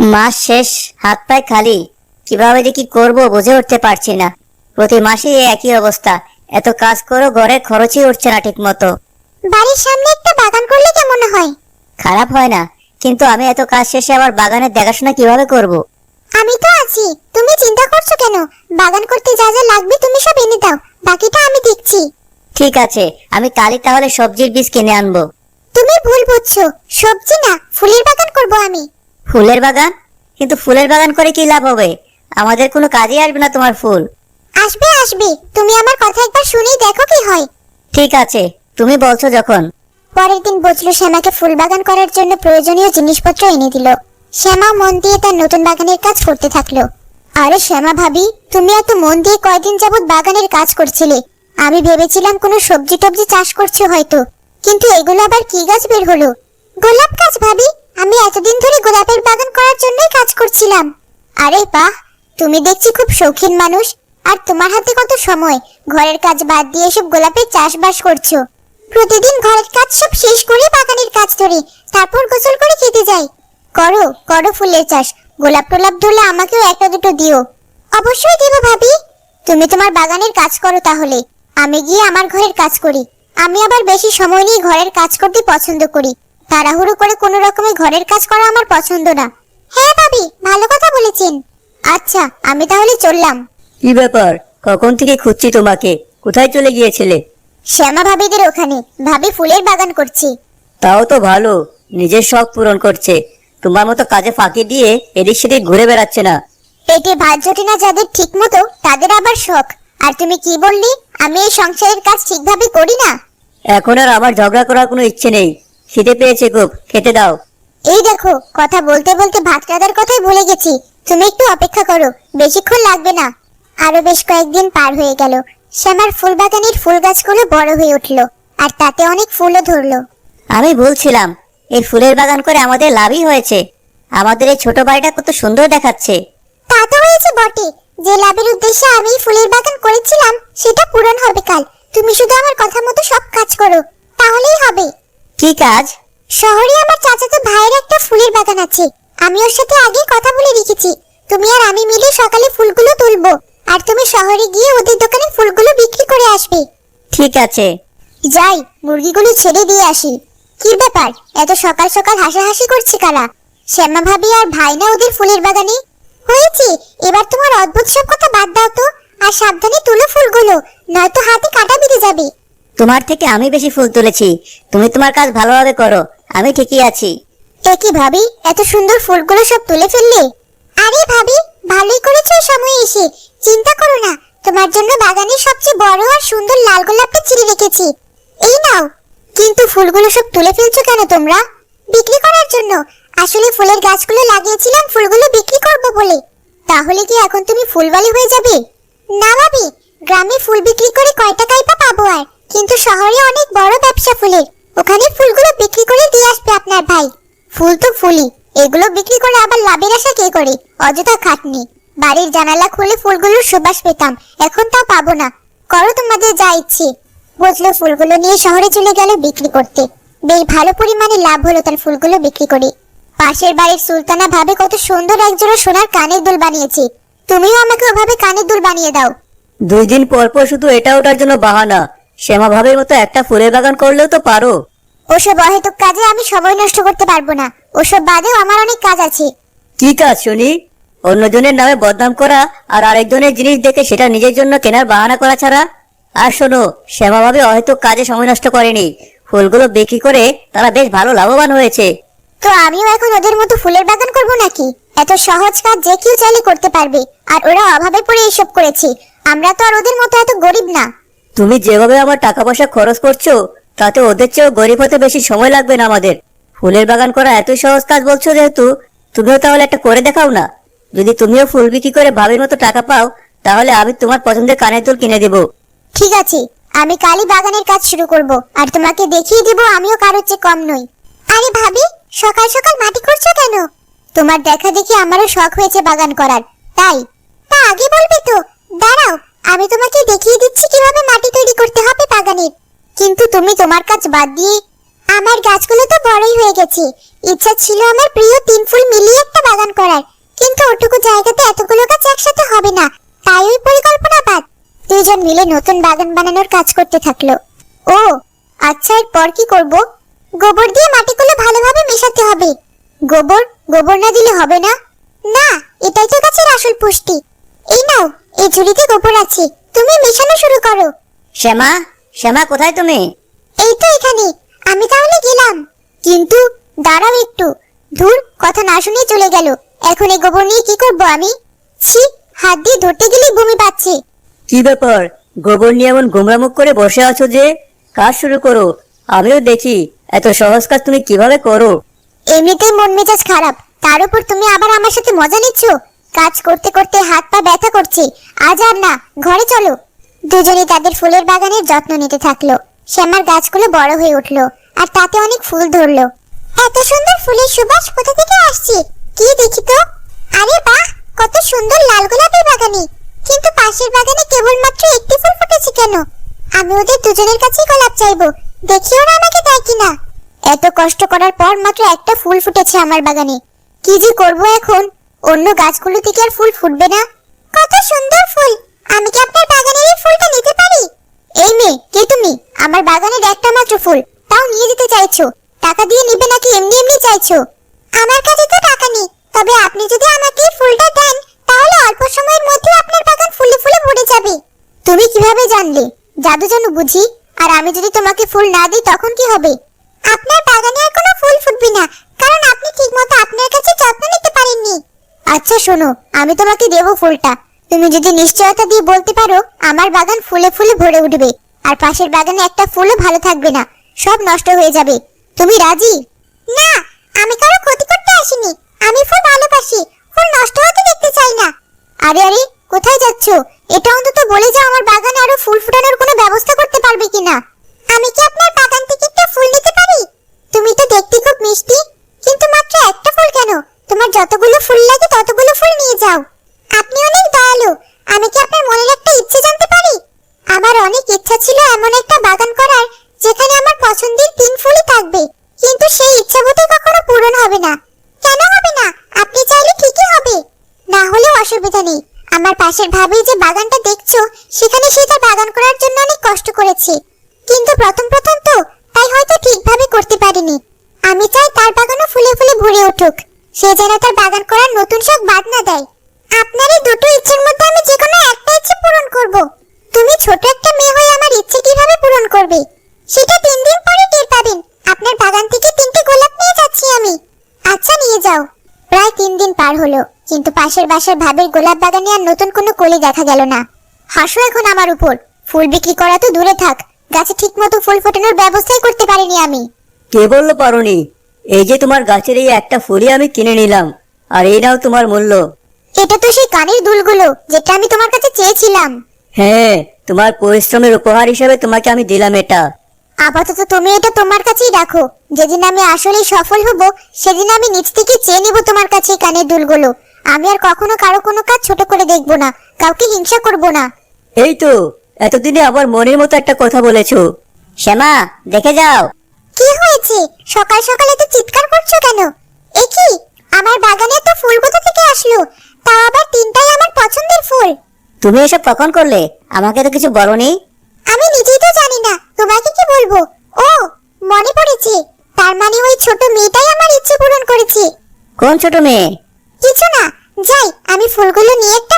মাস শেষ হাত পায়ে খালি। কীভাবে যে কি করব বুঝে উঠতে পারছি না। প্রতি মাসে একই অবস্থা। এত কাজ করো ঘরে খরচই উঠছে না ঠিক মতো বাড়ির সামনে একটা বাগান করলে কেমন হয়? খারাপ হয় না। কিন্তু আমি এত কাজ শেষে আবার বাগানের দেখাশোনা কীভাবে করব। আমি তো আছি। তুমি চিন্তা করছ কেন? বাগান করতে যা যা লাগবে তুমি সব এনে দাও। বাকিটা আমি দেখছি। ঠিক আছে। আমি কালই তাহলে সবজির বীজ কিনে আনব। তুমি ভুল বুঝছ। সবজি না ফুলের বাগান করব আমি। ফুলের বাগান? কিন্তু ফুলের বাগান করে কি লাভ হবে? আমাদের কোনো কাজে আসবে না তোমার ফুল। আসবে আসবে। তুমি আমার কথা একবার শুনেই দেখো কি হয়। ঠিক আছে তুমি বলছো যখন। পরের দিন বজলু শ্যামাকে ফুল বাগান করার জন্য প্রয়োজনীয় জিনিসপত্র এনে দিল। শ্যামা মন দিয়ে তার নতুন বাগানের কাজ করতে থাকল। আরে শ্যামা ভাবি তুমি এত মন দিয়ে কয়দিন যাবত বাগানের কাজ করছিলে। আমি ভেবেছিলাম কোনো সবজি টবজি চাষ করছ হয়তো। কিন্তু এগুলো আবার কি গাছ বের হলো? গোলাপ গাছ ভাবি। আমি এতদিন ধরে গোলাপের বাগান করার জন্যই কাজ করছিলাম। আরে বাহ, তুমি দেখছি খুব শৌখিন মানুষ। আর তোমার হাতে কত সময়? ঘরের কাজ বাদ দিয়ে সব গোলাপের চাষবাস করছ। প্রতিদিন ঘরের কাজ সব শেষ করে বাগানের কাজ ধরে, তারপর গোসল করে খেতে যাই। করো করো ফুলের চাষ। গোলাপ টোলাপ ধরলে আমাকেও একটা দুটো দিও। অবশ্যই দেবো ভাবি। তুমি তোমার বাগানের কাজ করো তাহলে। আমি গিয়ে আমার ঘরের কাজ করি। আমি আবার বেশি সময় নিয়ে ঘরের কাজ করতে পছন্দ করি। তাড়াহুড়ো করে কোনো রকমের ঘরের কাজ করা আমার পছন্দ না। হ্যাঁ ভাবি ভালো কথা বলেছেন। আচ্ছা আমি তাহলে চললাম। কি ব্যাপার? কখন থেকে খুঁজছি তোমাকে? কোথায় চলে গিয়েছিলে? শ্যামা ভাবিদের ওখানে। ভাবি ফুলের বাগান করছি। তাও তো ভালো। নিজের শখ পূরণ করছে। তোমার মতো কাজে ফাঁকি দিয়ে এদিক সেদিক ঘুরে বেড়াচ্ছে না। পেটে ভাত জোটে না যাদের ঠিক মতো তাদের আবার শখ। আর তুমি কি বললি? আমি এই সংসারের কাজ ঠিকভাবে করি না? এখন আর আমার ঝগড়া করার কোনো ইচ্ছে নেই। খিদে পেয়েছে খুব খেতে দাও। এই দেখো কথা বলতে বলতে ভাত কাটার কথাই ভুলে গেছি। তুমি একটু অপেক্ষা করো বেশিক্ষণ লাগবে না। আরও বেশ কয়েকদিন পার হয়ে গেল। শ্যামার ফুল বাগানের ফুল গাছগুলো বড় হয়ে উঠল আর তাতে অনেক ফুলও ধরলো। আমি বলছিলাম এই ফুলের বাগান করে আমাদের লাভই হয়েছে। আমাদের এই ছোট বাড়িটা কত সুন্দর দেখাচ্ছে। তা তো হয়েছে বটে। যে লাভের উদ্দেশ্যে আমি ফুলের বাগান করেছিলাম সেটা পূরণ হবে কাল। তুমি শুধু আমার কথা মতো সব কাজ করো তাহলেই হবে। কি কাজ শহরে আমার চাচাতো ভাইয়ের একটা ফুলের বাগান আছে। আমি ওর সাথে আগেই কথা বলে রেখেছি। তুমি আর আমি মিলে সকালে ফুলগুলো তুলবো আর তুমি শহরে গিয়ে ওদের দোকানে ফুলগুলো বিক্রি করে আসবে। ঠিক আছে। যাই মুরগিগুলো ছেড়ে দিয়ে আসি। কি ব্যাপার? এত সকাল সকাল হাসাহাসি করছে কারা? শ্যামা ভাবি আর ভাই না ওদের ফুলের বাগানে? হয়েছে এবার তোমার অদ্ভুত সব কথা বাদ দাও তো আর সাবধানে তুলো ফুলগুলো নয়তো হাতে কাটা বেঁধে যাবে। তোমার থেকে আমি বেশি ফুল তুলেছি। তুমি তোমার কাজ ভালোভাবে করো। আমি ঠিকই আছি। এ কি ভাবি? এত সুন্দর ফুলগুলো সব তুলে ফেললে? আরে ভাবি, ভালোই করেছ সময় এসে। চিন্তা করো না, তোমার জন্য বাগানের সবচেয়ে বড় আর সুন্দর লাল গোলাপটা চিড়ে রেখেছি। এই নাও। কিন্তু ফুলগুলো সব তুলে ফেলছো কেন তোমরা? বিক্রি করার জন্য। আসলে ফুলের গাছগুলো লাগিয়েছিলাম, ফুলগুলো বিক্রি করব বলে। তাহলে কি এখন তুমি ফুলবালি হয়ে যাবে? না ভাবি, গ্রামে ফুল বিক্রি করে কয় টাকাই পাবো আর? কিন্তু শহরে অনেক বড় ব্যবসা ফুলের। ওখানে ফুলগুলো বিক্রি করে দিয়ে আসবে আপনার ভাই। ফুল তো ফুলই। এগুলো বিক্রি করে আবার লাভের আশা কে করে? অযথা খাটনি। বাড়ির জানালা খুলে ফুলগুলোর সুবাস পেতাম। এখন তাও পাবো না। করো তোমাদের যা ইচ্ছে। বুঝলো ফুলগুলো নিয়ে শহরে চলে গেল বিক্রি করতে। বেশ ভালো পরিমাণে লাভ হলো তার ফুলগুলো বিক্রি করে। পাশের বাড়ির সুলতানা ভাবে কত সুন্দর একজোড়া সোনার কানের দুল বানিয়েছে। তুমিও আমাকে ওভাবে কানের দুল বানিয়ে দাও। দুই দিন পর পর শুধু এটা ওটার জন্য বাহানা। শ্যামা ভাবের মতো একটা ফুলের বাগান করলেও তো পারো। ওসব অহেতুক কাজে আমি সময় নষ্ট করতে পারব না। ওসব বাদেও আমার অনেক কাজ আছে। কি কাজ শুনি? অন্যজনের নামে বদনাম করা আর আরেকজনের জিনিস দেখে সেটা নিজের জন্য কেনার বাহানা করা ছাড়া? আর শোনো শ্যামাভাবে অহেতুক কাজে সময় নষ্ট করেনি। ফুলগুলো বিক্রি করে তারা বেশ ভালো লাভবান হয়েছে। তো আমিও এখন ওদের মতো ফুলের বাগান করব নাকি? এত সহজ কাজ যে কেউ চাইলে করতে পারবে। আর ওরা অভাবে পড়ে এইসব করেছে। আমরা তো আর ওদের মতো এত গরিব না। তুমি যেভাবে আমার টাকা পয়সা খরচ করছ, তাতে ওদের চেয়েও গরিব হতে বেশি সময় লাগবে না আমাদের। ফুলের বাগান করা এত সহজ কাজ বলছো যেহেতু, তুমিও তাহলে একটা করে দেখাও না। যদি তুমিও ফুল বিক্রি করে ভাবির মতো টাকা পাও, তাহলে আমি তোমার পছন্দের কানের দুল কিনে দেবো। ঠিক আছে, আমি কালই বাগানের কাজ শুরু করব, আর তোমাকে দেখিয়ে দিব আমিও কারোর চেয়ে কম নই। আরে ভাবি, সকাল সকাল মাটি করছ কেন? তোমার দেখা দেখি আমারও শখ হয়েছে বাগান করার। তাই, তা আগে বলবে তো। দাঁড়াও, আমি তোমাকে দেখিয়ে দিচ্ছি কীভাবে তৈরি করতে হবে বাগানের। কিন্তু তুমি তোমার কাজ বাদ দিয়ে, আমার গাছগুলো তো বড়ই হয়ে গেছে। ইচ্ছা ছিল আমার প্রিয় তিন ফুল মিলিয়ে একটা বাগান করার। কিন্তু ওটুকু জায়গাতে এতগুলো গাছ একসাথে হবে না। তাই ওই পরিকল্পনা বাদ। দুইজন মিলে নতুন বাগান বানানোর কাজ করতে থাকল। ও আচ্ছা এরপর কি করব? গোবর দিয়ে মাটিগুলো ভালোভাবে মেশাতে হবে। গোবর? গোবর না দিলে হবে না? না, এটাই তো গাছের আসল পুষ্টি। এই নাও, এই ঝুড়িতে গোবর আছে। তুমি মেশানো শুরু করো। শ্যামা শ্যামা কোথায় তুমি? এই তো এখানে। আমি তাহলে গেলাম। কিন্তু দাঁড়াও একটু। ধুর কথা না শুনে চলে গেল। এখন এই গোবর নিয়ে কি করব আমি? ছি হাত দিয়ে ধরতে গেলেই বমি পাচ্ছে। কি ব্যাপার? গোবর নিয়ে এমন গোমরা মুখ করে বসে আছো যে? কাজ শুরু করো। আমিও দেখি। এত সহজ কাজ তুমি কীভাবে করো? এমনিতেই মন মেজাজ খারাপ। তার উপর তুমি আবার আমার সাথে মজা নিচ্ছ? কাজ করতে করতে হাত পা ব্যথা করছে। আজ আর না ঘরে চলো। দুজনেই তাদের ফুলের বাগানের যত্ন নিতে থাকল। শ্যামার গাছগুলো বড় হয়ে উঠল আর তাতে অনেক ফুল ধরলো। এত সুন্দর ফুলের সুবাস কোথা থেকে আসছে? কি দেখি তো? আরে বাহ, কত সুন্দর লাল গোলাপের বাগানে কিন্তু পাশের বাগানে কেবলমাত্র একটি ফুল ফুটেছে কেন? আমি ওদের দুজনের কাছেই গোলাপ চাইব। দেখি ওরা আমাকে দেয় কিনা। এত কষ্ট করার পর মাত্র একটা ফুল ফুটেছে আমার বাগানে। কি যে করব এখন? অন্য গাছগুলো থেকে আর ফুল ফুটবে না। কত সুন্দর ফুল! আমি কি আপনার বাগানের এই ফুলটা নিতে পারি? এই মেয়ে, কে তুমি? আমার বাগানের একটা মাত্র ফুল। তাও নিয়ে যেতে চাইছো? টাকা দিয়ে নিবে নাকি এমনি এমনি চাইছো? আমার কাছে তো টাকা নেই। তবে আপনি যদি আমাকে এই ফুলটা দেন, তাহলে অল্প সময়ের মধ্যে আপনার বাগান ফুলে ফুলে ভরে যাবে। তুমি কীভাবে জানলে? জাদু জানো বুঝি। আর আমি যদি তোমাকে ফুল না দিই, তখন কি হবে? আপনার বাগানে আর কোনো ফুল ফুটবে না, কারণ আপনি ঠিকমতো আপনার কাছে যত্ন নিতে পারেননি। আচ্ছা শোনো, আমি তোমাকে দেব ফুলটা। তুমি যদি নিশ্চয়তা দিয়ে বলতে পারো, আমার বাগান ফুলে ফুলে ভরে উঠবে, আর পাশের বাগানে একটা ফুলও ভালো থাকবে না, সব নষ্ট হয়ে যাবে। তুমি রাজি? না, আমি কারও ক্ষতি করতে আসিনি। আমি ফুল ভালোবাসি, ফুল নষ্ট হতে দেখতে চাই না। আরে আরে, কোথায় যাচ্ছ? এটা অন্তত বলে যাও আমার বাগানে আরও ফুল ফুটানোর কোনো ব্যবস্থা করতে পারবে কিনা আমি কি আপনার বাগান থেকে একটা ফুল নিতে পারি তুমি তো দেখতে খুব মিষ্টি কিন্তু মাত্র একটা ফুল কেন তোমার যতগুলো ফুল লাগে ততগুলো ফুল নিয়ে যাও আপনি অনেক দয়ালু আমি কি আপনার মনের একটা ইচ্ছে জানতে পারি আমার অনেক ইচ্ছা ছিল এমন একটা বাগান করার যেখানে আমার পছন্দের তিন ফুলই থাকবে কিন্তু সেই ইচ্ছা বোধহয় কখনো পূরণ হবে না কেন হবে না আপনি চাইলে ঠিকই হবে না হলেও অসুবিধা নেই আমার পাশের ভাবি যে বাগানটা দেখছ, সেখানে সে তার বাগান করার জন্য অনেক কষ্ট করেছে। কিন্তু প্রথম প্রথম তো তাই হয়তো ঠিকভাবে করতে পারিনি। আমি চাই তার বাগানও ফুলে ফুলে ভরে উঠুক। সে যেন তার বাগান করার নতুন শখ বাদ না দেয়। আপনার এই দুটো ইচ্ছের মধ্যে আমি যে কোনো একটা ইচ্ছে পূরণ করব। তুমি ছোট একটা মেয়ে হয়ে আমার ইচ্ছে কীভাবে পূরণ করবে? সেটা তিন দিন পরে টের পাবেন। আপনার বাগান থেকে তিনটে গোলাপ নিয়ে যাচ্ছি আমি। আচ্ছা নিয়ে যাও। প্রায় তিন দিন পার হলো কিন্তু পাশের বাসার ভাবের গোলাপ বাগানে আর নতুন কোনো কলি দেখা গেল না। হাসো এখন আমার উপর। ফুল বিক্রি করা তো দূরে থাক। গাছে ঠিক মতো ফুল ফোটানোর ব্যবস্থাই করতে পারিনি আমি। কে বলল পারোনি? এই যে তোমার গাছের এই একটা ফুলই আমি কিনে নিলাম আর এই নাও তোমার মূল্য। এটা তো সেই কানের দুলগুলো যেটা আমি তোমার কাছে চেয়েছিলাম। হ্যাঁ তোমার পরিশ্রমের উপহার হিসেবে তোমাকে আমি দিলাম এটা। আপাতত তুমি এটা তোমার কাছেই রাখো। যেদিন আমি আসলেই সফল হব সেদিন আমি নিজ থেকে চেয়ে নিব তোমার কাছে কানের দুলগুলো। আমি আর কখনো কারও কোনো কাজ ছোট করে দেখব না কাউকে হিংসা করব না। এই তো এতদিনে আবার মনের মতো একটা কথা বলেছ। শ্যামা দেখে যাও। কি হয়েছে? সকাল সকালে তো চিৎকার করছ কেন? এ কি? আমার বাগানে তো ফুল কোথা থেকে আসলো? তাও আবার তিনটাই আমার পছন্দের ফুল। তুমি এসব কখন করলে? আমাকে তো কিছু বলনি। আমি নিজেই তো জানি না তোমাকে কি বলব? ও মনে পড়েছে তার মানে ওই ছোট মেয়েটাই আমার ইচ্ছে পূরণ করেছে। কোন ছোট মেয়ে? কিছু না যাই আমি ফুলগুলো নিয়ে একটু